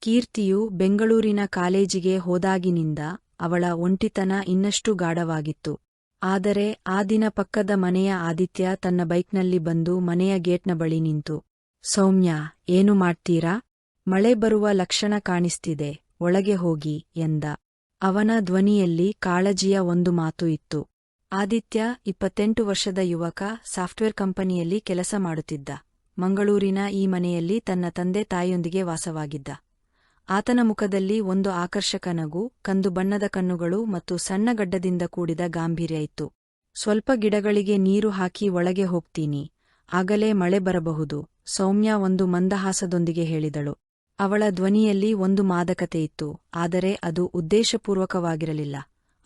ಕೀರ್ತಿಯು ಬೆಂಗಳೂರಿನ ಕಾಲೇಜಿಗೆ ಹೋದಾಗಿನಿಂದ ಅವಳ ಒಂಟಿತನ ಇನ್ನಷ್ಟು ಗಾಢವಾಗಿತ್ತು. ಆದರೆ ಆ ದಿನ ಪಕ್ಕದ ಮನೆಯ ಆದಿತ್ಯ ತನ್ನ ಬೈಕ್ನಲ್ಲಿ ಬಂದು ಮನೆಯ ಗೇಟ್ನ ಬಳಿ ನಿಂತು, ಸೌಮ್ಯ, ಏನು ಮಾಡ್ತೀರಾ? ಮಳೆ ಬರುವ ಲಕ್ಷಣ ಕಾಣಿಸ್ತಿದೆ, ಒಳಗೆ ಹೋಗಿ, ಎಂದ. ಅವನ ಧ್ವನಿಯಲ್ಲಿ ಕಾಳಜಿಯ ಒಂದು ಮಾತು ಇತ್ತು. ಆದಿತ್ಯ, ಇಪ್ಪತ್ತೆಂಟು ವರ್ಷದ ಯುವಕ, ಸಾಫ್ಟ್ವೇರ್ ಕಂಪನಿಯಲ್ಲಿ ಕೆಲಸ ಮಾಡುತ್ತಿದ್ದ. ಮಂಗಳೂರಿನ ಈ ಮನೆಯಲ್ಲಿ ತನ್ನ ತಂದೆ ತಾಯಿಯೊಂದಿಗೆ ವಾಸವಾಗಿದ್ದ. ಆತನ ಮುಖದಲ್ಲಿ ಒಂದು ಆಕರ್ಷಕ ನಗು, ಕಂದು ಬಣ್ಣದ ಕಣ್ಣುಗಳು ಮತ್ತು ಸಣ್ಣ ಗಡ್ಡದಿಂದ ಕೂಡಿದ ಗಾಂಭೀರ್ಯ ಇತ್ತು. ಸ್ವಲ್ಪ ಗಿಡಗಳಿಗೆ ನೀರು ಹಾಕಿ ಒಳಗೆ ಹೋಗ್ತೀನಿ. ಆಗಲೇ ಮಳೆ ಬರಬಹುದು, ಸೌಮ್ಯ ಒಂದು ಮಂದಹಾಸದೊಂದಿಗೆ ಹೇಳಿದಳು. ಅವಳ ಧ್ವನಿಯಲ್ಲಿ ಒಂದು ಮಾದಕತೆ ಇತ್ತು, ಆದರೆ ಅದು ಉದ್ದೇಶಪೂರ್ವಕವಾಗಿರಲಿಲ್ಲ.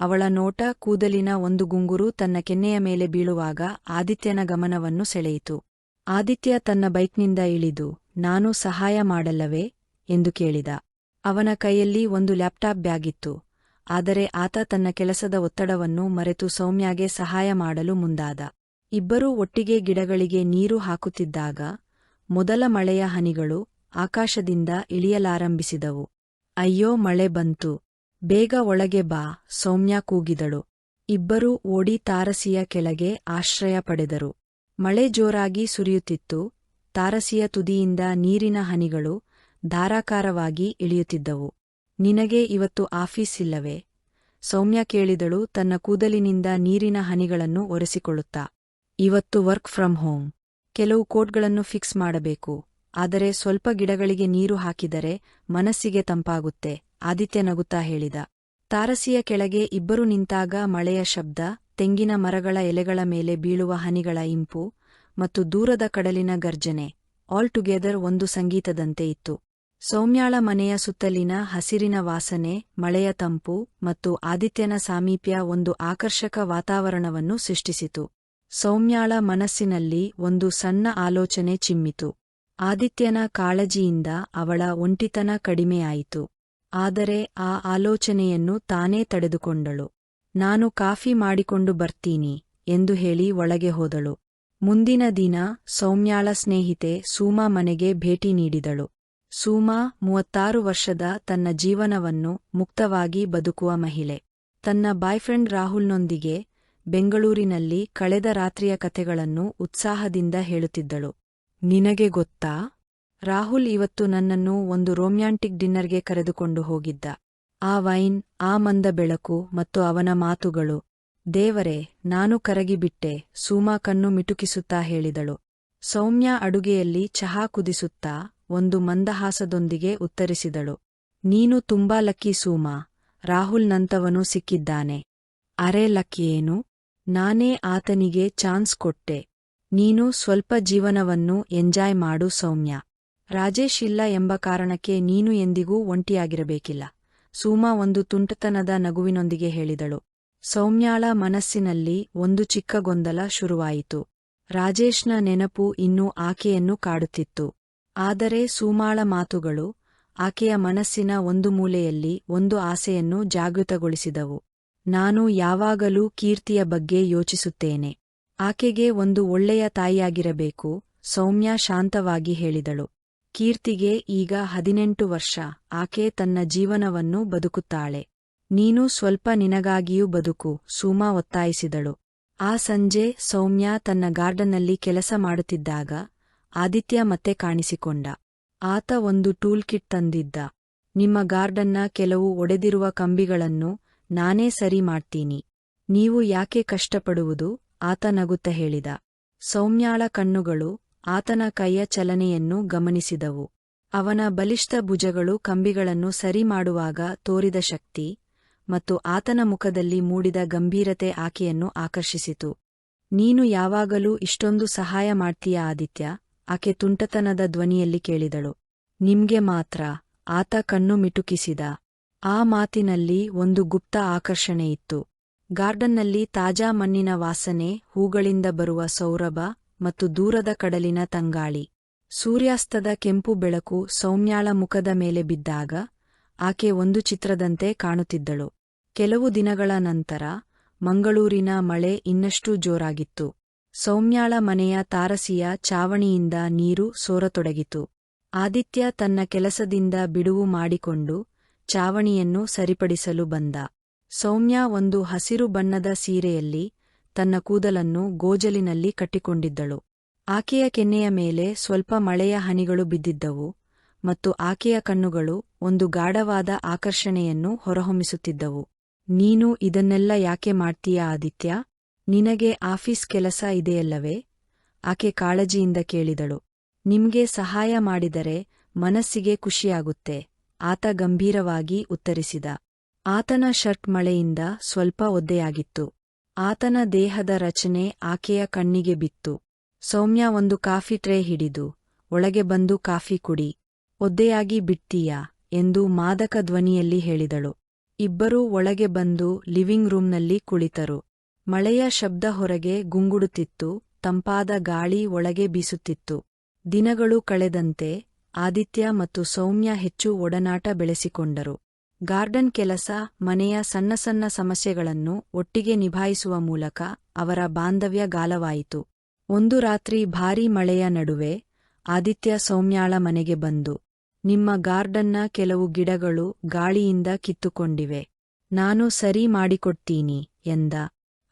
ಅವಳ ನೋಟ, ಕೂದಲಿನ ಒಂದು ಗುಂಗುರು ತನ್ನ ಕೆನ್ನೆಯ ಮೇಲೆ ಬೀಳುವಾಗ ಆದಿತ್ಯನ ಗಮನವನ್ನು ಸೆಳೆಯಿತು. ಆದಿತ್ಯ ತನ್ನ ಬೈಕ್ನಿಂದ ಇಳಿದು, ನಾನು ಸಹಾಯ ಮಾಡಲ್ಲವೇ? ಎಂದು ಕೇಳಿದ. ಅವನ ಕೈಯಲ್ಲಿ ಒಂದು ಲ್ಯಾಪ್ಟಾಪ್ ಬ್ಯಾಗಿತ್ತು. ಆದರೆ ಆತ ತನ್ನ ಕೆಲಸದ ಒತ್ತಡವನ್ನು ಮರೆತು ಸೌಮ್ಯಾಗೆ ಸಹಾಯ ಮಾಡಲು ಮುಂದಾದ. ಇಬ್ಬರೂ ಒಟ್ಟಿಗೆ ಗಿಡಗಳಿಗೆ ನೀರು ಹಾಕುತ್ತಿದ್ದಾಗ, ಮೊದಲ ಮಳೆಯ ಹನಿಗಳು ಆಕಾಶದಿಂದ ಇಳಿಯಲಾರಂಭಿಸಿದವು. ಅಯ್ಯೋ, ಮಳೆ ಬಂತು. ಬೇಗ ಒಳಗೆ ಬಾ, ಸೌಮ್ಯ ಕೂಗಿದಳು. ಇಬ್ಬರೂ ಓಡಿ ತಾರಸಿಯ ಕೆಳಗೆ ಆಶ್ರಯ ಪಡೆದರು. ಮಳೆ ಜೋರಾಗಿ ಸುರಿಯುತ್ತಿತ್ತು. ತಾರಸಿಯ ತುದಿಯಿಂದ ನೀರಿನ ಹನಿಗಳು ಧಾರಾಕಾರವಾಗಿ ಇಳಿಯುತ್ತಿದ್ದವು. ನಿನಗೆ ಇವತ್ತು ಆಫೀಸ್ ಇಲ್ಲವೇ? ಸೌಮ್ಯ ಕೇಳಿದಳು ತನ್ನ ಕೂದಲಿನಿಂದ ನೀರಿನ ಹನಿಗಳನ್ನು ಒರೆಸಿಕೊಳ್ಳುತ್ತಾ. ಇವತ್ತು ವರ್ಕ್ ಫ್ರಮ್ ಹೋಮ್. ಕೆಲವು ಕೋಟ್ಗಳನ್ನು ಫಿಕ್ಸ್ ಮಾಡಬೇಕು. ಆದರೆ ಸ್ವಲ್ಪ ಗಿಡಗಳಿಗೆ ನೀರು ಹಾಕಿದರೆ ಮನಸ್ಸಿಗೆ ತಂಪಾಗುತ್ತೆ, ಆದಿತ್ಯ ನಗುತ್ತಾ ಹೇಳಿದ. ತಾರಸಿಯ ಕೆಳಗೆ ಇಬ್ಬರು ನಿಂತಾಗ ಮಳೆಯ ಶಬ್ದ, ತೆಂಗಿನ ಮರಗಳ ಎಲೆಗಳ ಮೇಲೆ ಬೀಳುವ ಹನಿಗಳ ಇಂಪು ಮತ್ತು ದೂರದ ಕಡಲಿನ ಗರ್ಜನೆ, ಆಲ್ ಟುಗೆದರ್ ಒಂದು ಸಂಗೀತದಂತೆ ಇತ್ತು. ಸೌಮ್ಯಾಳ ಮನೆಯ ಸುತ್ತಲಿನ ಹಸಿರಿನ ವಾಸನೆ, ಮಳೆಯ ತಂಪು ಮತ್ತು ಆದಿತ್ಯನ ಸಾಮೀಪ್ಯ ಒಂದು ಆಕರ್ಷಕ ವಾತಾವರಣವನ್ನು ಸೃಷ್ಟಿಸಿತು. ಸೌಮ್ಯಾಳ ಮನಸ್ಸಿನಲ್ಲಿ ಒಂದು ಸಣ್ಣ ಆಲೋಚನೆ ಚಿಮ್ಮಿತು. ಆದಿತ್ಯನ ಕಾಳಜಿಯಿಂದ ಅವಳ ಒಂಟಿತನ ಕಡಿಮೆಯಾಯಿತು. ಆದರೆ ಆ ಆಲೋಚನೆಯನ್ನು ತಾನೇ ತಡೆದುಕೊಂಡಳು. ನಾನು ಕಾಫಿ ಮಾಡಿಕೊಂಡು ಬರ್ತೀನಿ ಎಂದು ಹೇಳಿ ಒಳಗೆ ಹೋದಳು. ಮುಂದಿನ ದಿನ ಸೌಮ್ಯಾಳ ಸ್ನೇಹಿತೆ ಸೂಮಾ ಮನೆಗೆ ಭೇಟಿ ನೀಡಿದಳು. ಸೂಮಾ ಮೂವತ್ತಾರು ವರ್ಷದ ತನ್ನ ಜೀವನವನ್ನು ಮುಕ್ತವಾಗಿ ಬದುಕುವ ಮಹಿಳೆ. ತನ್ನ ಬಾಯ್ಫ್ರೆಂಡ್ ರಾಹುಲ್ನೊಂದಿಗೆ ಬೆಂಗಳೂರಿನಲ್ಲಿ ಕಳೆದ ರಾತ್ರಿಯ ಕಥೆಗಳನ್ನು ಉತ್ಸಾಹದಿಂದ ಹೇಳುತ್ತಿದ್ದಳು. ನಿನಗೆ ಗೊತ್ತಾ? ರಾಹುಲ್ ಇವತ್ತು ನನ್ನನ್ನು ಒಂದು ರೋಮ್ಯಾಂಟಿಕ್ ಡಿನ್ನರ್ಗೆ ಕರೆದುಕೊಂಡು ಹೋಗಿದ್ದ. ಆ ವೈನ್, ಆ ಮಂದ ಬೆಳಕು ಮತ್ತು ಅವನ ಮಾತುಗಳು. ದೇವರೇ, ನಾನು ಕರಗಿಬಿಟ್ಟೆ ಸೂಮಾ ಕಣ್ಣು ಮಿಟುಕಿಸುತ್ತಾ ಹೇಳಿದಳು. ಸೌಮ್ಯ ಅಡುಗೆಯಲ್ಲಿ ಚಹಾ ಕುದಿಸುತ್ತಾ ಒಂದು ಮಂದಹಾಸದೊಂದಿಗೆ ಉತ್ತರಿಸಿದಳು. ನೀನು ತುಂಬಾ ಲಕ್ಕಿ ಸೂಮಾ. ರಾಹುಲ್ ನಂತವನು ಸಿಕ್ಕಿದ್ದಾನೆ. ಅರೆ ಲಕ್ಕಿಯೇನು ನಾನೇ ಆತನಿಗೆ ಚಾನ್ಸ್ ಕೊಟ್ಟೆ. ನೀನು ಸ್ವಲ್ಪ ಜೀವನವನ್ನು ಎಂಜಾಯ್ ಮಾಡು ಸೌಮ್ಯ. ರಾಜೇಶ್ ಇಲ್ಲ ಎಂಬ ಕಾರಣಕ್ಕೆ ನೀನು ಎಂದಿಗೂ ಒಂಟಿಯಾಗಿರಬೇಕಿಲ್ಲ. ಸೂಮಾ ಒಂದು ತುಂಟತನದ ನಗುವಿನೊಂದಿಗೆ ಹೇಳಿದಳು. ಸೌಮ್ಯಾಳ ಮನಸ್ಸಿನಲ್ಲಿ ಒಂದು ಚಿಕ್ಕ ಗೊಂದಲ ಶುರುವಾಯಿತು. ರಾಜೇಶ್ನ ನೆನಪು ಇನ್ನೂ ಆಕೆಯನ್ನು ಕಾಡುತ್ತಿತ್ತು. ಆದರೆ ಸೂಮಾಳ ಮಾತುಗಳು ಆಕೆಯ ಮನಸ್ಸಿನ ಒಂದು ಮೂಲೆಯಲ್ಲಿ ಒಂದು ಆಸೆಯನ್ನು ಜಾಗೃತಗೊಳಿಸಿದವು. ನಾನು ಯಾವಾಗಲೂ ಕೀರ್ತಿಯ ಬಗ್ಗೆ ಯೋಚಿಸುತ್ತೇನೆ. ಆಕೆಗೆ ಒಂದು ಒಳ್ಳೆಯ ತಾಯಿಯಾಗಿರಬೇಕು, ಸೌಮ್ಯ ಶಾಂತವಾಗಿ ಹೇಳಿದಳು. ಕೀರ್ತಿಗೆ ಈಗ ಹದಿನೆಂಟು ವರ್ಷ, ಆಕೆ ತನ್ನ ಜೀವನವನ್ನು ಬದುಕುತ್ತಾಳೆ. ನೀನು ಸ್ವಲ್ಪ ನಿನಗಾಗಿಯೂ ಬದುಕು, ಸೂಮಾ ಒತ್ತಾಯಿಸಿದಳು. ಆ ಸಂಜೆ ಸೌಮ್ಯ ತನ್ನ ಗಾರ್ಡನ್ನಲ್ಲಿ ಕೆಲಸ ಮಾಡುತ್ತಿದ್ದಾಗ ಆದಿತ್ಯ ಮತ್ತೆ ಕಾಣಿಸಿಕೊಂಡ. ಆತ ಒಂದು ಟೂಲ್ ಕಿಟ್ ತಂದಿದ್ದ. ನಿಮ್ಮ ಗಾರ್ಡನ್ನ ಕೆಲವು ಒಡೆದಿರುವ ಕಂಬಿಗಳನ್ನು ನಾನೇ ಸರಿ ಮಾಡ್ತೀನಿ. ನೀವು ಯಾಕೆ ಕಷ್ಟಪಡುವುದು? ಆತ ನಗುತ್ತ ಹೇಳಿದ. ಸೌಮ್ಯಾಳ ಕಣ್ಣುಗಳು ಆತನ ಕೈಯ ಚಲನೆಯನ್ನು ಗಮನಿಸಿದವು. ಅವನ ಬಲಿಷ್ಠ ಭುಜಗಳು ಕಂಬಿಗಳನ್ನು ಸರಿ ಮಾಡುವಾಗ ತೋರಿದ ಶಕ್ತಿ ಮತ್ತು ಆತನ ಮುಖದಲ್ಲಿ ಮೂಡಿದ ಗಂಭೀರತೆ ಆಕೆಯನ್ನು ಆಕರ್ಷಿಸಿತು. ನೀನು ಯಾವಾಗಲೂ ಇಷ್ಟೊಂದು ಸಹಾಯ ಮಾಡ್ತೀಯ ಆದಿತ್ಯ? ಆಕೆ ತುಂಟತನದ ಧ್ವನಿಯಲ್ಲಿ ಕೇಳಿದಳು. ನಿಮ್ಗೆ ಮಾತ್ರ ಆತ ಕಣ್ಣು ಮಿಟುಕಿಸಿದ. ಆ ಮಾತಿನಲ್ಲಿ ಒಂದು ಗುಪ್ತ ಆಕರ್ಷಣೆ ಇತ್ತು. ಗಾರ್ಡನ್ನಲ್ಲಿ ತಾಜಾ ಮಣ್ಣಿನ ವಾಸನೆ, ಹೂಗಳಿಂದ ಬರುವ ಸೌರಭ ಮತ್ತು ದೂರದ ಕಡಲಿನ ತಂಗಾಳಿ. ಸೂರ್ಯಾಸ್ತದ ಕೆಂಪು ಬೆಳಕು ಸೌಮ್ಯಾಳ ಮುಖದ ಮೇಲೆ ಬಿದ್ದಾಗ ಆಕೆ ಒಂದು ಚಿತ್ರದಂತೆ ಕಾಣುತ್ತಿದ್ದಳು. ಕೆಲವು ದಿನಗಳ ನಂತರ ಮಂಗಳೂರಿನ ಮಳೆ ಇನ್ನಷ್ಟು ಜೋರಾಗಿತ್ತು. ಸೌಮ್ಯಾಳ ಮನೆಯ ತಾರಸಿಯ ಚಾವಣಿಯಿಂದ ನೀರು ಸೋರತೊಡಗಿತು. ಆದಿತ್ಯ ತನ್ನ ಕೆಲಸದಿಂದ ಬಿಡುವು ಮಾಡಿಕೊಂಡು ಚಾವಣಿಯನ್ನು ಸರಿಪಡಿಸಲು ಬಂದ. ಸೌಮ್ಯ ಒಂದು ಹಸಿರು ಬಣ್ಣದ ಸೀರೆಯಲ್ಲಿ ತನ್ನ ಕೂದಲನ್ನು ಗೋಜಲಿನಲ್ಲಿ ಕಟ್ಟಿಕೊಂಡಿದ್ದಳು. ಆಕೆಯ ಕೆನ್ನೆಯ ಮೇಲೆ ಸ್ವಲ್ಪ ಮಳೆಯ ಹನಿಗಳು ಬಿದ್ದಿದ್ದವು ಮತ್ತು ಆಕೆಯ ಕಣ್ಣುಗಳು ಒಂದು ಗಾಢವಾದ ಆಕರ್ಷಣೆಯನ್ನು ಹೊರಹೊಮ್ಮಿಸುತ್ತಿದ್ದವು. ನೀನು ಇದನ್ನೆಲ್ಲ ಯಾಕೆ ಮಾಡ್ತೀಯಾ ಆದಿತ್ಯ? ನಿನಗೆ ಆಫೀಸ್ ಕೆಲಸ ಇದೆಯಲ್ಲವೇ? ಆಕೆ ಕಾಳಜಿಯಿಂದ ಕೇಳಿದಳು. ನಿಮ್ಗೆ ಸಹಾಯ ಮಾಡಿದರೆ ಮನಸ್ಸಿಗೆ ಖುಷಿಯಾಗುತ್ತೆ, ಆತ ಗಂಭೀರವಾಗಿ ಉತ್ತರಿಸಿದ. ಆತನ ಶರ್ಟ್ ಮಳೆಯಿಂದ ಸ್ವಲ್ಪ ಒದ್ದೆಯಾಗಿತ್ತು. ಆತನ ದೇಹದ ರಚನೆ ಆಕೆಯ ಕಣ್ಣಿಗೆ ಬಿತ್ತು. ಸೌಮ್ಯ ಒಂದು ಕಾಫಿ ಟ್ರೇ ಹಿಡಿದು, ಒಳಗೆ ಬಂದು ಕಾಫಿ ಕುಡಿ. ಒದ್ದೆಯಾಗಿ ಬಿಡ್ತೀಯಾ? ಎಂದು ಮಾದಕ ಧ್ವನಿಯಲ್ಲಿ ಹೇಳಿದಳು. ಇಬ್ಬರೂ ಒಳಗೆ ಬಂದು ಲಿವಿಂಗ್ ರೂಮ್ನಲ್ಲಿ ಕುಳಿತರು. ಮಳೆಯ ಶಬ್ದ ಹೊರಗೆ ಗುಂಗುಡುತ್ತಿತ್ತು, ತಂಪಾದ ಗಾಳಿ ಒಳಗೆ ಬೀಸುತ್ತಿತ್ತು. ದಿನಗಳು ಕಳೆದಂತೆ ಆದಿತ್ಯ ಮತ್ತು ಸೌಮ್ಯ ಹೆಚ್ಚು ಒಡನಾಟ ಬೆಳೆಸಿಕೊಂಡರು. ಗಾರ್ಡನ್ ಕೆಲಸ, ಮನೆಯ ಸಣ್ಣ ಸಣ್ಣ ಸಮಸ್ಯೆಗಳನ್ನು ಒಟ್ಟಿಗೆ ನಿಭಾಯಿಸುವ ಮೂಲಕ ಅವರ ಬಾಂಧವ್ಯ ಗಾಲವಾಯಿತು. ಒಂದು ರಾತ್ರಿ ಭಾರೀ ಮಳೆಯ ನಡುವೆ ಆದಿತ್ಯ ಸೌಮ್ಯಾಳ ಮನೆಗೆ ಬಂದು, ನಿಮ್ಮ ಗಾರ್ಡನ್ನ ಕೆಲವು ಗಿಡಗಳು ಗಾಳಿಯಿಂದ ಕಿತ್ತುಕೊಂಡಿವೆ. ನಾನು ಸರಿ ಮಾಡಿಕೊಡ್ತೀನಿ ಎಂದ.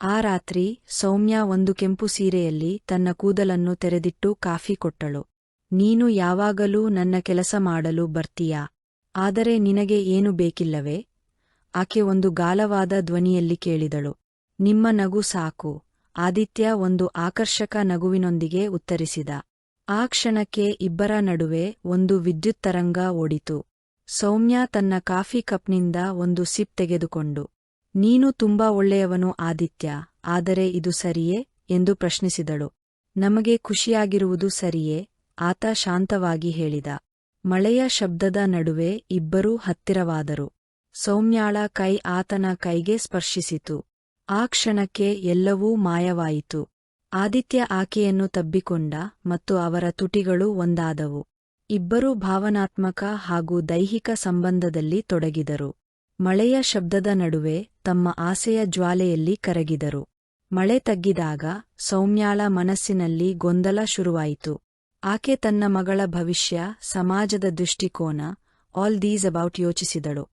ಆ ರಾತ್ರಿ ಸೌಮ್ಯ ಒಂದು ಕೆಂಪು ಸೀರೆಯಲ್ಲಿ ತನ್ನ ಕೂದಲನ್ನು ತೆರೆದಿಟ್ಟು ಕಾಫಿ ಕೊಟ್ಟಳು. ನೀನು ಯಾವಾಗಲೂ ನನ್ನ ಕೆಲಸ ಮಾಡಲು ಬರ್ತೀಯಾ? ಆದರೆ ನಿನಗೆ ಏನು ಬೇಕಿಲ್ಲವೇ? ಆಕೆ ಒಂದು ಗಾಲವಾದ ಧ್ವನಿಯಲ್ಲಿ ಕೇಳಿದಳು. ನಿಮ್ಮ ನಗು ಸಾಕು. ಆದಿತ್ಯ ಒಂದು ಆಕರ್ಷಕ ನಗುವಿನೊಂದಿಗೆ ಉತ್ತರಿಸಿದ. ಆ ಕ್ಷಣಕ್ಕೆ ಇಬ್ಬರ ನಡುವೆ ಒಂದು ವಿದ್ಯುತ್ ತರಂಗ ಓಡಿತು. ಸೌಮ್ಯ ತನ್ನ ಕಾಫಿ ಕಪ್ನಿಂದ ಒಂದು ಸಿಪ್ ತೆಗೆದುಕೊಂಡು ನೀನು ತುಂಬಾ ಒಳ್ಳೆಯವನು ಆದಿತ್ಯ, ಆದರೆ ಇದು ಸರಿಯೇ? ಎಂದು ಪ್ರಶ್ನಿಸಿದಳು. ನಮಗೆ ಖುಷಿಯಾಗಿರುವುದು ಸರಿಯೇ? ಆತ ಶಾಂತವಾಗಿ ಹೇಳಿದ. ಮಳೆಯ ಶಬ್ದದ ನಡುವೆ ಇಬ್ಬರೂ ಹತ್ತಿರವಾದರು. ಸೌಮ್ಯಾಳ ಕೈ ಆತನ ಕೈಗೆ ಸ್ಪರ್ಶಿಸಿತು. ಆ ಕ್ಷಣಕ್ಕೆ ಎಲ್ಲವೂ ಮಾಯವಾಯಿತು. ಆದಿತ್ಯ ಆಕೆಯನ್ನು ತಬ್ಬಿಕೊಂಡ ಮತ್ತು ಅವರ ತುಟಿಗಳು ಒಂದಾದವು. ಇಬ್ಬರೂ ಭಾವನಾತ್ಮಕ ಹಾಗೂ ದೈಹಿಕ ಸಂಬಂಧದಲ್ಲಿ ತೊಡಗಿದರು. ಮಳೆಯ ಶಬ್ದದ ನಡುವೆ ತಮ್ಮ ಆಸೆಯ ಜ್ವಾಲೆಯಲ್ಲಿ ಕರಗಿದರು. ಮಳೆ ತಗ್ಗಿದಾಗ ಸೌಮ್ಯಾಳ ಮನಸ್ಸಿನಲ್ಲಿ ಗೊಂದಲ ಶುರುವಾಯಿತು. ಆಕೆ ತನ್ನ ಮಗಳ ಭವಿಷ್ಯ, ಸಮಾಜದ ದೃಷ್ಟಿಕೋನ ಆಲ್ ದೀಸ್ ಅಬೌಟ್ ಯೋಚಿಸಿದಳು.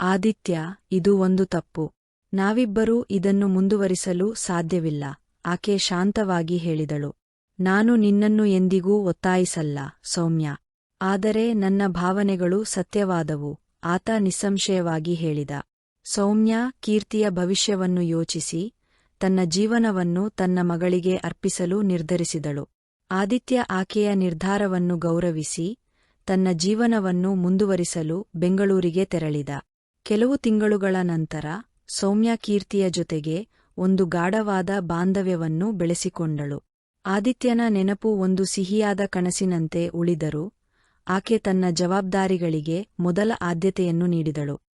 ಆದಿತ್ಯ, ಇದು ಒಂದು ತಪ್ಪು. ನಾವಿಬ್ಬರೂ ಇದನ್ನು ಮುಂದುವರಿಸಲು ಸಾಧ್ಯವಿಲ್ಲ, ಆಕೆ ಶಾಂತವಾಗಿ ಹೇಳಿದಳು. ನಾನು ನಿನ್ನನ್ನು ಎಂದಿಗೂ ಒತ್ತಾಯಿಸಲ್ಲ, ಸೌಮ್ಯ. ಆದರೆ ನನ್ನ ಭಾವನೆಗಳು ಸತ್ಯವಾದವು. ಆತ ನಿಸ್ಸಂಶಯವಾಗಿ ಹೇಳಿದ, ಸೌಮ್ಯ, ಕೀರ್ತಿಯ ಭವಿಷ್ಯವನ್ನು ಯೋಚಿಸಿ, ತನ್ನ ಜೀವನವನ್ನು ತನ್ನ ಮಗಳಿಗೆ ಅರ್ಪಿಸಲು ನಿರ್ಧರಿಸಿದಳು. ಆದಿತ್ಯ ಆಕೆಯ ನಿರ್ಧಾರವನ್ನು ಗೌರವಿಸಿ, ತನ್ನ ಜೀವನವನ್ನು ಮುಂದುವರಿಸಲು ಬೆಂಗಳೂರಿಗೆ ತೆರಳಿದ. ಕೆಲವು ತಿಂಗಳುಗಳ ನಂತರ, ಸೌಮ್ಯ ಕೀರ್ತಿಯ ಜೊತೆಗೆ ಒಂದು ಗಾಢವಾದ ಬಾಂಧವ್ಯವನ್ನು ಬೆಳೆಸಿಕೊಂಡಳು. ಆದಿತ್ಯನ ನೆನಪು ಒಂದು ಸಿಹಿಯಾದ ಕನಸಿನಂತೆ ಉಳಿದರೂ ಆಕೆ ತನ್ನ ಜವಾಬ್ದಾರಿಗಳಿಗೆ ಮೊದಲ ಆದ್ಯತೆಯನ್ನು ನೀಡಿದಳು.